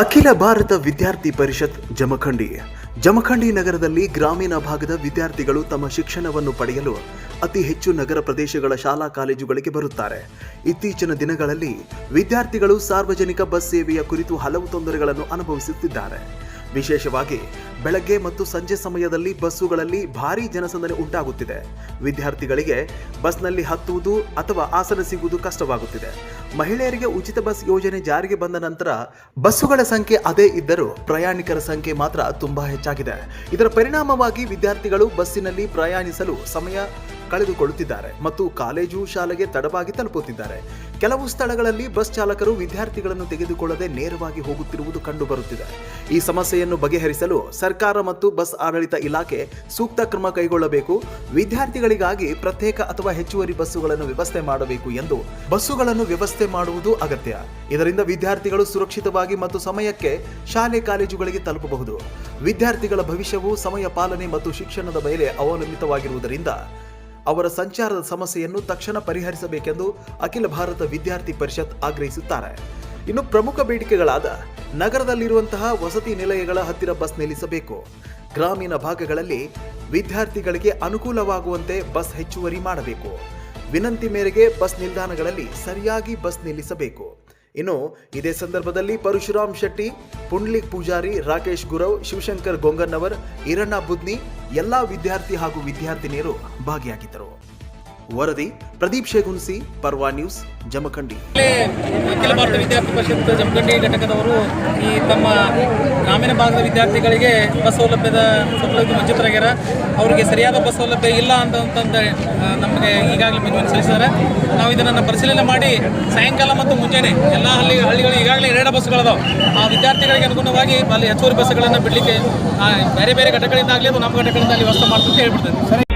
ಅಖಿಲ ಭಾರತ ವಿದ್ಯಾರ್ಥಿ ಪರಿಷತ್, ಜಮಖಂಡಿ. ಜಮಖಂಡಿ ನಗರದಲ್ಲಿ ಗ್ರಾಮೀಣ ಭಾಗದ ವಿದ್ಯಾರ್ಥಿಗಳು ತಮ್ಮ ಶಿಕ್ಷಣವನ್ನು ಪಡೆಯಲು ಅತಿ ಹೆಚ್ಚು ನಗರ ಪ್ರದೇಶಗಳ ಶಾಲಾ ಕಾಲೇಜುಗಳಿಗೆ ಬರುತ್ತಾರೆ. ಇತ್ತೀಚಿನ ದಿನಗಳಲ್ಲಿ ವಿದ್ಯಾರ್ಥಿಗಳು ಸಾರ್ವಜನಿಕ ಬಸ್ ಸೇವೆಯ ಕುರಿತು ಹಲವು ತೊಂದರೆಗಳನ್ನು ಅನುಭವಿಸುತ್ತಿದ್ದಾರೆ. ವಿಶೇಷವಾಗಿ ಬೆಳಗ್ಗೆ ಮತ್ತು ಸಂಜೆ ಸಮಯದಲ್ಲಿ ಬಸ್ಸುಗಳಲ್ಲಿ ಭಾರೀ ಜನಸಂದಣಿ ಉಂಟಾಗುತ್ತಿದೆ. ವಿದ್ಯಾರ್ಥಿಗಳಿಗೆ ಬಸ್ನಲ್ಲಿ ಹತ್ತುವುದು ಅಥವಾ ಆಸನ ಸಿಗುವುದು ಕಷ್ಟವಾಗುತ್ತಿದೆ. ಮಹಿಳೆಯರಿಗೆ ಉಚಿತ ಬಸ್ ಯೋಜನೆ ಜಾರಿಗೆ ಬಂದ ನಂತರ ಬಸ್ಸುಗಳ ಸಂಖ್ಯೆ ಅದೇ ಇದ್ದರೂ ಪ್ರಯಾಣಿಕರ ಸಂಖ್ಯೆ ಮಾತ್ರ ತುಂಬಾ ಹೆಚ್ಚಾಗಿದೆ. ಇದರ ಪರಿಣಾಮವಾಗಿ ವಿದ್ಯಾರ್ಥಿಗಳು ಬಸ್ಸಿನಲ್ಲಿ ಪ್ರಯಾಣಿಸಲು ಸಮಯ ಕಳೆದುಕೊಳ್ಳುತ್ತಿದ್ದಾರೆ ಮತ್ತು ಕಾಲೇಜು ಶಾಲೆಗೆ ತಡವಾಗಿ ತಲುಪುತ್ತಿದ್ದಾರೆ. ಕೆಲವು ಸ್ಥಳಗಳಲ್ಲಿ ಬಸ್ ಚಾಲಕರು ವಿದ್ಯಾರ್ಥಿಗಳನ್ನು ತೆಗೆದುಕೊಳ್ಳದೆ ನೇರವಾಗಿ ಹೋಗುತ್ತಿರುವುದು ಕಂಡುಬರುತ್ತಿದೆ. ಈ ಸಮಸ್ಯೆಯನ್ನು ಬಗೆಹರಿಸಲು ಸರ್ಕಾರ ಮತ್ತು ಬಸ್ ಆಡಳಿತ ಇಲಾಖೆ ಸೂಕ್ತ ಕ್ರಮ ಕೈಗೊಳ್ಳಬೇಕು. ವಿದ್ಯಾರ್ಥಿಗಳಿಗಾಗಿ ಪ್ರತ್ಯೇಕ ಅಥವಾ ಹೆಚ್ಚುವರಿ ಬಸ್ಸುಗಳನ್ನು ವ್ಯವಸ್ಥೆ ಮಾಡಬೇಕು ಎಂದು ಬಸ್ಸುಗಳನ್ನು ವ್ಯವಸ್ಥೆ ಮಾಡುವುದು ಅಗತ್ಯ. ಇದರಿಂದ ವಿದ್ಯಾರ್ಥಿಗಳು ಸುರಕ್ಷಿತವಾಗಿ ಮತ್ತು ಸಮಯಕ್ಕೆ ಶಾಲೆ ಕಾಲೇಜುಗಳಿಗೆ ತಲುಪಬಹುದು. ವಿದ್ಯಾರ್ಥಿಗಳ ಭವಿಷ್ಯವು ಸಮಯ ಪಾಲನೆ ಮತ್ತು ಶಿಕ್ಷಣದ ಮೇಲೆ ಅವಲಂಬಿತವಾಗಿರುವುದರಿಂದ ಅವರ ಸಂಚಾರದ ಸಮಸ್ಯೆಯನ್ನು ತಕ್ಷಣ ಪರಿಹರಿಸಬೇಕೆಂದು ಅಖಿಲ ಭಾರತ ವಿದ್ಯಾರ್ಥಿ ಪರಿಷತ್ ಆಗ್ರಹಿಸುತ್ತಾರೆ. ಇನ್ನು ಪ್ರಮುಖ ಬೇಡಿಕೆಗಳಾದ ನಗರದಲ್ಲಿರುವಂತಹ ವಸತಿ ನಿಲಯಗಳ ಹತ್ತಿರ ಬಸ್ ನಿಲ್ಲಿಸಬೇಕು. ಗ್ರಾಮೀಣ ಭಾಗಗಳಲ್ಲಿ ವಿದ್ಯಾರ್ಥಿಗಳಿಗೆ ಅನುಕೂಲವಾಗುವಂತೆ ಬಸ್ ಹೆಚ್ಚುವರಿ ಮಾಡಬೇಕು. ವಿನಂತಿ ಮೇರೆಗೆ ಬಸ್ ನಿಲ್ದಾಣಗಳಲ್ಲಿ ಸರಿಯಾಗಿ ಬಸ್ ನಿಲ್ಲಿಸಬೇಕು. ಇನ್ನು ಇದೇ ಸಂದರ್ಭದಲ್ಲಿ ಪರಶುರಾಮ್ ಶೆಟ್ಟಿ, ಪುಂಡ್ಲಿಕ್ ಪೂಜಾರಿ, ರಾಕೇಶ್ ಗುರವ್, ಶಿವಶಂಕರ್ ಗೊಂಗನ್ನವರ್, ಈರಣ್ಣ ಬುದ್ನಿ, ಎಲ್ಲ ವಿದ್ಯಾರ್ಥಿ ಹಾಗೂ ವಿದ್ಯಾರ್ಥಿನಿಯರು ಭಾಗಿಯಾಗಿದ್ದರು. ವರದಿ ಪ್ರದೀಪ್ ಶೇಗುನ್ಸಿ, ಪರ್ವಾ ನ್ಯೂಸ್, ಜಮಖಂಡಿ. ಅಖಿಲ ಭಾರತ ವಿದ್ಯಾರ್ಥಿ ಪರಿಷತ್ ಜಮಖಂಡಿ ಘಟಕದವರು ಈ ತಮ್ಮ ಗ್ರಾಮೀಣ ಭಾಗದ ವಿದ್ಯಾರ್ಥಿಗಳಿಗೆ ಬಸ್ ಸೌಲಭ್ಯದ ಸೌಲಭ್ಯ ವಂಚಿತರಾಗ್ಯಾರ ಅವರಿಗೆ ಸರಿಯಾದ ಬಸ್ ಸೌಲಭ್ಯ ಇಲ್ಲ ಅಂತ ಅಂತಂದು ನಮಗೆ ಈಗಾಗಲೇ ಮನವಿ ಸಲ್ಲಿಸಿದ್ದಾರೆ. ನಾವು ಇದನ್ನು ಪರಿಶೀಲನೆ ಮಾಡಿ ಸಾಯಂಕಾಲ ಮತ್ತು ಮುಂಜಾನೆ ಎಲ್ಲ ಹಳ್ಳಿ ಹಳ್ಳಿಗಳು ಈಗಾಗಲೇ ಎರಡು ಬಸ್ಗಳದಾವೆ. ಆ ವಿದ್ಯಾರ್ಥಿಗಳಿಗೆ ಅನುಗುಣವಾಗಿ ಅಲ್ಲಿ ಹೆಚ್ಚುವರಿ ಬಸ್ಗಳನ್ನು ಬಿಡಲಿಕ್ಕೆ ಬೇರೆ ಬೇರೆ ಘಟಕಗಳಿಂದ ಆಗಲಿ ನಮ್ಮ ಘಟಕಗಳಿಂದ ಅಲ್ಲಿ ವ್ಯವಸ್ಥೆ ಮಾಡ್ತಂತ ಅಂತ ಹೇಳ್ಬಿಡ್ತೇನೆ.